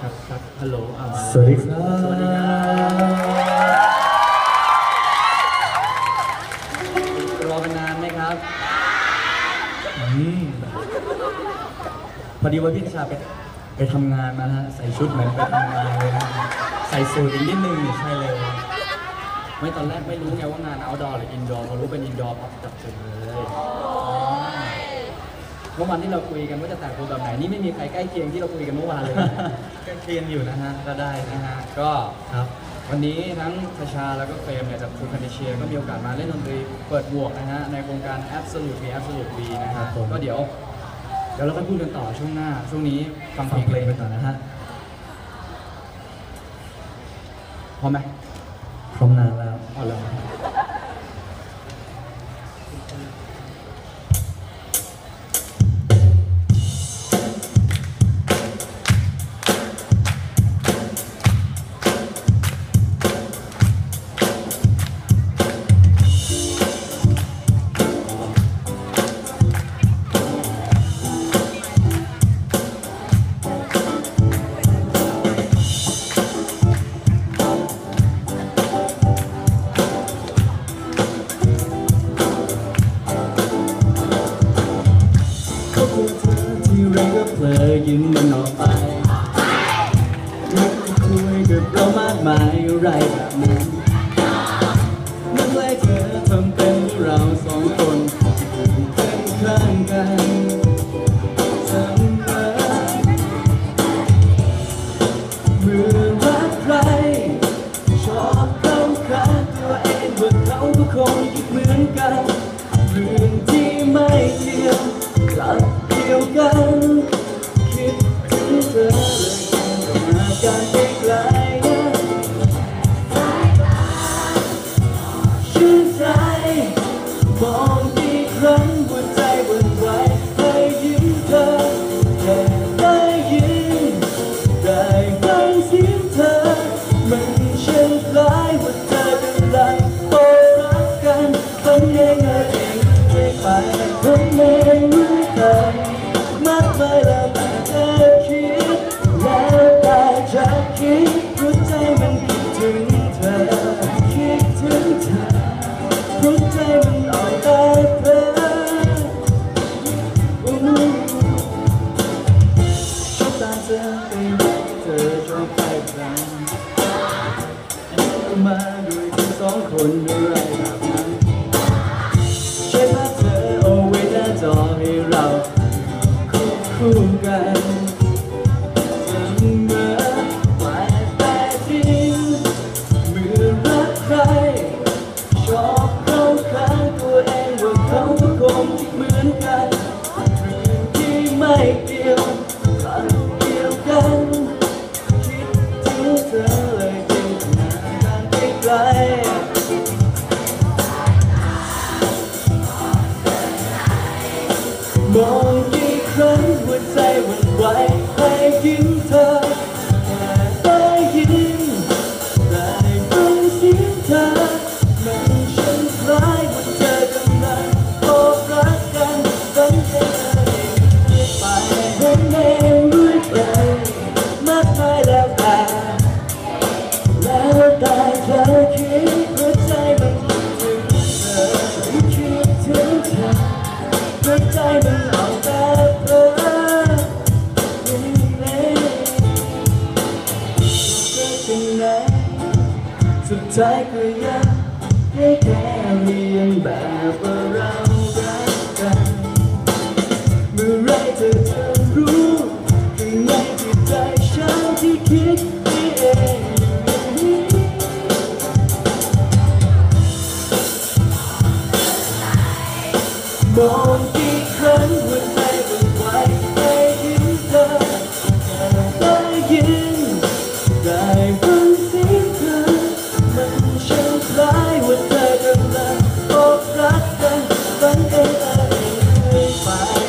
ครับครับฮัลโหลอ่ามาสวัสดีครับสวัสดีครับรอเป็นนานไหมครับอืมพอดีว่าพี่ชาไปไปทำงานมานะฮะใส่ชุดเหมือนไปทำงานเลยนะใส่สูทอีกนิดนึงนี่ใช่เลย ไม่ตอนแรกไม่รู้ไงว่างาน outdoor หรือ indoor พอรู้เป็น indoor ปั๊บจับจุดเลย เมื่อวานที่เราคุยกันว่าจะแต่งตัวแบบไหนนี่ไม่มีใครใกล้เคียงที่เราคุยกันเมื่อวานเลยนะใกล้เคียงอยู่นะฮะก็ได้นะฮะก็ครับวันนี้ทั้งทชาแล้วก็เฟรมเนี่ยจากฟูคันเดเชียก็มีโอกาสมาเล่นดนตรีเปิดบวกนะฮะในโครงการ Absolute V Absolute V นะครัฮะบผมก็เดี๋ยว เดี๋ยวเราก็พูดกันต่อช่วงหน้า ช่วงนี้ฟังเพฟัลงงเพลงเลไปยก่อนนะฮะพร้อมไหมพร้อมนานแล้ว เอาเลย ก็เพลอยิ้มมันออกไปนึกคุยกับเรามากมายอะไรแบบนั้นนึกเลยเธอทำเป็นเราสองคนเป็นข้างกันเสมอเมื่อรักใครชอบเขาข้างตัวเองว่าเขาก็คงคิด กันมาด้วยกันสองคนอะไรแบบนั้นใช่ภาพเธอเอาไว้หน้าจอให้เราคู่คู่กัน มองกี่ครั้งหัวใจวัน ท้ายก็ยังให้แค่เรียนแบบว่าเรารักกันเมื่อไรเธอจะรู้ Hãy subscribe cho kênh Ghiền Mì Để không bỏ